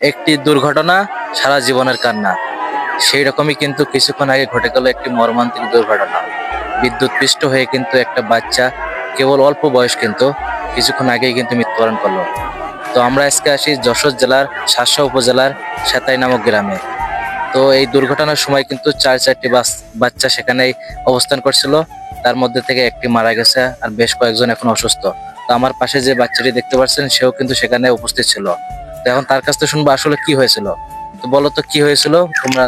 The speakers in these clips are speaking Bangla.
একটি দুর্ঘটনা সারা জীবনের কান্না। সেই রকমই কিন্তু কিছুক্ষণ আগে ঘটে গেল একটি মর্মান্তিক দুর্ঘটনা। বিদ্যুৎ পৃষ্ঠ হয়ে কিন্তু একটা বাচ্চা, কেবল অল্প বয়স কিন্তু, কিছুক্ষণ আগেই কিন্তু মৃত্যুবরণ করল। তো আমরা আজকে আসি যশোর জেলার শাসা উপজেলার সেতাই নামক গ্রামে। তো এই দুর্ঘটনার সময় কিন্তু চার চারটি বাচ্চা সেখানেই অবস্থান করছিল। তার মধ্যে থেকে একটি মারা গেছে আর বেশ কয়েকজন এখন অসুস্থ। তো আমার পাশে যে বাচ্চাটি দেখতে পাচ্ছেন, সেও কিন্তু সেখানে উপস্থিত ছিল। এখন তার কাছ থেকে শুনব আসলে কি হয়েছিল। তো বলো তো কি হয়েছিল? তোমরা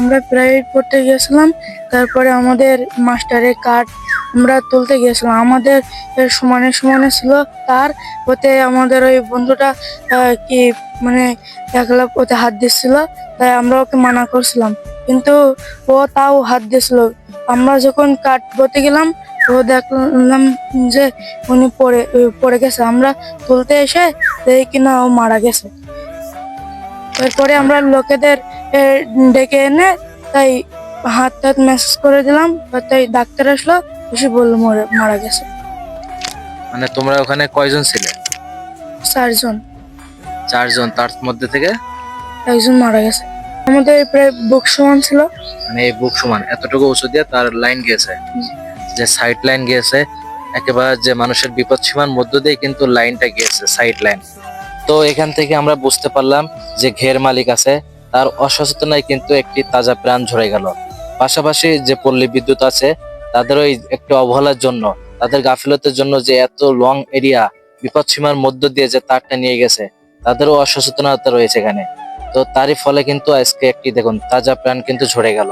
আমরা প্রাইভেট পড়তে গিয়েছিলাম, তারপরে আমাদের মাস্টারের কার্ড আমরা তুলতে গিয়েছিলাম। আমাদের সমানে সমানে ছিল তার, ওতে আমাদের ওই বন্ধুটা কি মানে একলা ওতে হাত দিচ্ছিল, তাই আমরা ওকে মানা করছিলাম। কিন্তু ও তাও হাত দিয়েছিল। আমরা যখন কাঠ বতে গেলাম, ও দেখলাম যে উনি পড়ে পড়ে গেছে। আমরা তুলতে এসে দেখি কিনা ও মারা গেছে। তারপরে আমরা লোকেদের ডেকে এনে তাই হাত টাত মেসেজ করে দিলাম তাই ডাক্তার আসলো এসে বলল মরে মারা গেছে। মানে তোমরা ওখানে কয়জন ছিলে? চারজন। চারজন তার মধ্যে থেকে? একজন মারা গেছে। আমাদের প্রায় বুক সমান ছিল। মানে এই বুক সমান। এতটুকু উঁচু দিয়ে তার লাইন গিয়েছে? যে সাইড লাইন গিয়েছে একেবারে যে মানুষের বিপদ সীমার মধ্য দিয়ে কিন্তু লাইনটা গিয়েছে সাইড লাইন তো এখান থেকে আমরা বুঝতে পারলাম যে ঘের মালিক আছে, তার অসচেতনায় কিন্তু একটি তাজা প্রাণ ঝরে গেল। পাশাপাশি যে পল্লী বিদ্যুৎ আছে, তাদের ওই একটু অবহেলার জন্য, তাদের গাফিলতের জন্য যে এত লং এরিয়া বিপদ সীমার মধ্য দিয়ে যে তারটা নিয়ে গেছে, তাদেরও অসচেতনতা রয়েছে এখানে। তো তারই ফলে কিন্তু আজকে একটি দেখুন, তাজা প্রাণ কিন্তু ঝরে গেল।